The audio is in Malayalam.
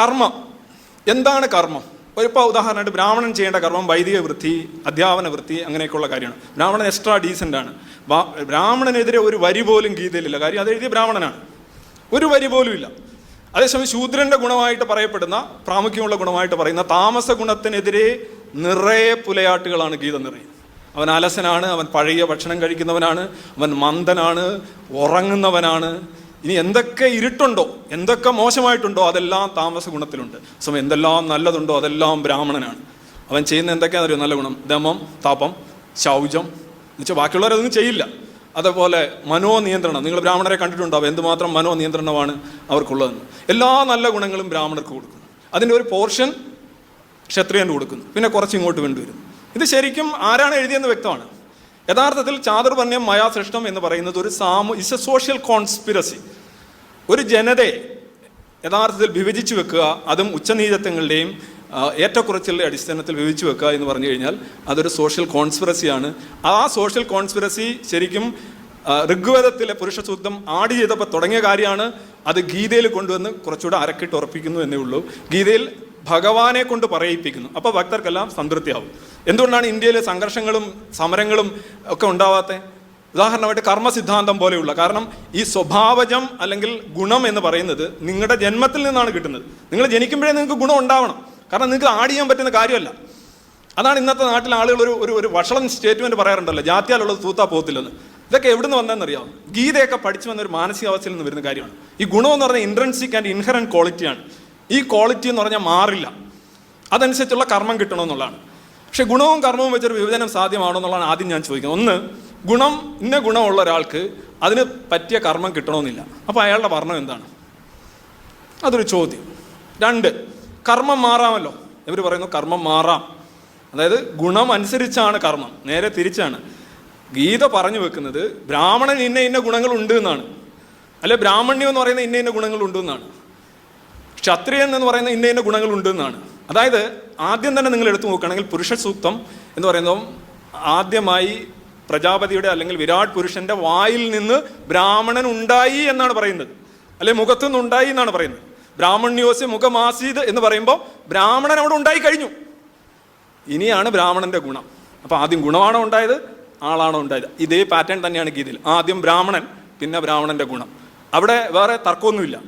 കർമ്മം. എന്താണ് കർമ്മം? ഇപ്പോൾ ഉദാഹരണമായിട്ട് ബ്രാഹ്മണൻ ചെയ്യേണ്ട കർമ്മം വൈദിക വൃത്തി അധ്യാപന വൃത്തി അങ്ങനെയൊക്കെയുള്ള കാര്യമാണ്. ബ്രാഹ്മണൻ എക്സ്ട്രാ ഡീസന്റ് ആണ്. ബ്രാഹ്മണനെതിരെ ഒരു വരി പോലും ഗീതയിലില്ല. കാര്യം അത് എഴുതിയ ബ്രാഹ്മണനാണ്. ഒരു വരി പോലും ഇല്ല. അതേസമയം ശൂദ്രന്റെ ഗുണമായിട്ട് പറയപ്പെടുന്ന പ്രാമുഖ്യമുള്ള ഗുണമായിട്ട് പറയുന്ന താമസ ഗുണത്തിനെതിരെ നിറയെ പുലയാട്ടുകളാണ് ഗീത നിറയുന്നത്. അവൻ അലസനാണ് അവൻ പഴയ ഭക്ഷണം കഴിക്കുന്നവനാണ് അവൻ മന്ദനാണ് ഉറങ്ങുന്നവനാണ് ഇനി എന്തൊക്കെ ഇരുട്ടുണ്ടോ എന്തൊക്കെ മോശമായിട്ടുണ്ടോ അതെല്ലാം താമസ ഗുണത്തിലുണ്ട്. സമയം എന്തെല്ലാം നല്ലതുണ്ടോ അതെല്ലാം ബ്രാഹ്മണനാണ്. അവൻ ചെയ്യുന്ന എന്തൊക്കെയാണെന്നറിയോ നല്ല ഗുണം. ദമം താപം ശൗചം. എന്നുവെച്ചാൽ ബാക്കിയുള്ളവരതൊന്നും ചെയ്യില്ല. അതേപോലെ മനോനിയന്ത്രണം. നിങ്ങൾ ബ്രാഹ്മണരെ കണ്ടിട്ടുണ്ടാവും. എന്തുമാത്രം മനോനിയന്ത്രണമാണ് അവർക്കുള്ളതെന്ന്. എല്ലാ നല്ല ഗുണങ്ങളും ബ്രാഹ്മണർക്ക് കൊടുക്കുന്നു. അതിന്റെ ഒരു പോർഷൻ ക്ഷത്രിയന് കൊടുക്കുന്നു. പിന്നെ കുറച്ച് ഇങ്ങോട്ട് വേണ്ടിവരുന്നു ഇത് ശരിക്കും ആരാണ് എഴുതിയെന്ന് വ്യക്തമാണ്. യഥാർത്ഥത്തിൽ ചാതുർവർണ്യം മയാസൃഷ്ടം എന്ന് പറയുന്നത് ഒരു സാമൂ ഇസ് എ സോഷ്യൽ കോൺസ്പിരസി ഒരു ജനതയെ യഥാർത്ഥത്തിൽ വിഭജിച്ചു വെക്കുക അതും ഉച്ചനീചത്വങ്ങളുടെയും ഏറ്റക്കുറച്ചിലെ അടിസ്ഥാനത്തിൽ വിഭജിച്ചു വെക്കുക എന്ന് പറഞ്ഞു കഴിഞ്ഞാൽ അതൊരു സോഷ്യൽ കോൺസ്പിറസിയാണ് ആ സോഷ്യൽ കോൺസ്പിറസി ശരിക്കും ഋഗ്വേദത്തിലെ പുരുഷ സൂക്തം ആഡ് ചെയ്തപ്പോൾ തുടങ്ങിയ കാര്യമാണ്. അത് ഗീതയിൽ കൊണ്ടുവന്ന് കുറച്ചുകൂടെ അരക്കിട്ട് ഉറപ്പിക്കുന്നു എന്നേ ഉള്ളൂ. ഗീതയിൽ ഭഗവാനെ കൊണ്ട് പറയിപ്പിക്കുന്നു. അപ്പോൾ ഭക്തർക്കെല്ലാം സംതൃപ്തിയാവും. എന്തുകൊണ്ടാണ് ഇന്ത്യയിലെ സംഘർഷങ്ങളും സമരങ്ങളും ഒക്കെ ഉണ്ടാവാത്തത്? ഉദാഹരണമായിട്ട് കർമ്മസിദ്ധാന്തം പോലെയുള്ള. കാരണം ഈ സ്വഭാവജം അല്ലെങ്കിൽ ഗുണം എന്ന് പറയുന്നത് നിങ്ങളുടെ ജന്മത്തിൽ നിന്നാണ് കിട്ടുന്നത്. നിങ്ങൾ ജനിക്കുമ്പോഴേ നിങ്ങൾക്ക് ഗുണം ഉണ്ടാവണം. കാരണം നിങ്ങൾക്ക് ആഡ് ചെയ്യാൻ പറ്റുന്ന കാര്യമല്ല. അതാണ് ഇന്നത്തെ നാട്ടിലെ ആളുകൾ ഒരു ഒരു ഒരു വഷളം സ്റ്റേറ്റ്മെന്റ് പറയാറുണ്ടല്ലോ. ജാത്യാലുള്ളത് തൂത്താ പോകത്തില്ലെന്ന്. ഇതൊക്കെ എവിടുന്ന് വന്നതെന്നറിയാം ഗീതയൊക്കെ പഠിച്ചു വന്ന ഒരു മാനസികാവസ്ഥയിൽ നിന്ന് വരുന്ന കാര്യമാണ്. ഈ ഗുണം എന്ന് പറഞ്ഞാൽ ഇൻട്രൻസിക് ആൻഡ് ഇൻഹറൻ ക്വാളിറ്റിയാണ് ഈ ക്വാളിറ്റി എന്ന് പറഞ്ഞാൽ മാറില്ല. അതനുസരിച്ചുള്ള കർമ്മം കിട്ടണമെന്നുള്ളതാണ് പക്ഷേ ഗുണവും കർമ്മവും വെച്ചൊരു വിഭജനം സാധ്യമാണോ എന്നുള്ളതാണ് ആദ്യം ഞാൻ ചോദിക്കുന്നത്. ഒന്ന് ഗുണം ഇന്ന ഗുണമുള്ള ഒരാൾക്ക് അതിന് പറ്റിയ കർമ്മം കിട്ടണമെന്നില്ല. അപ്പോൾ അയാളുടെ വർണം എന്താണ്? അതൊരു ചോദ്യം. രണ്ട് കർമ്മം മാറാമല്ലോ. ഇവർ പറയുന്നു കർമ്മം മാറാം. അതായത് ഗുണം അനുസരിച്ചാണ് കർമ്മം. നേരെ തിരിച്ചാണ്. ഗീത പറഞ്ഞു വെക്കുന്നത് ബ്രാഹ്മണൻ ഇന്ന ഇന്ന ഗുണങ്ങളുണ്ട് എന്നാണ്. അല്ലെ ബ്രാഹ്മണ്യം എന്ന് പറയുന്ന ഇന്ന ഇന്ന ഗുണങ്ങളുണ്ട് എന്നാണ്. ക്ഷത്രിയൻ എന്ന് പറയുന്ന ഇന്ന ഇന്ന ഗുണങ്ങളുണ്ട് എന്നാണ്. അതായത് ആദ്യം തന്നെ നിങ്ങൾ എടുത്തു നോക്കുകയാണെങ്കിൽ പുരുഷ സൂക്തം എന്ന് പറയുന്നതും ആദ്യമായി പ്രജാപതിയുടെ അല്ലെങ്കിൽ വിരാട് പുരുഷന്റെ വായിൽ നിന്ന് ബ്രാഹ്മണൻ ഉണ്ടായി എന്നാണ് പറയുന്നത്. അല്ലെ മുഖത്തു നിന്നുണ്ടായി എന്നാണ് പറയുന്നത്. ബ്രാഹ്മണ്യോസ് മുഖമാസീത് എന്ന് പറയുമ്പോൾ ബ്രാഹ്മണൻ അവിടെ ഉണ്ടായി കഴിഞ്ഞു. ഇനിയാണ് ബ്രാഹ്മണന്റെ ഗുണം. അപ്പൊ ആദ്യം ഗുണമാണോ ഉണ്ടായത്? ആളാണോ ഉണ്ടായത്? ഇതേ പാറ്റേൺ തന്നെയാണ് ഗീതയിൽ. ആദ്യം ബ്രാഹ്മണൻ പിന്നെ ബ്രാഹ്മണന്റെ ഗുണം. അവിടെ വേറെ തർക്കമൊന്നുമില്ല.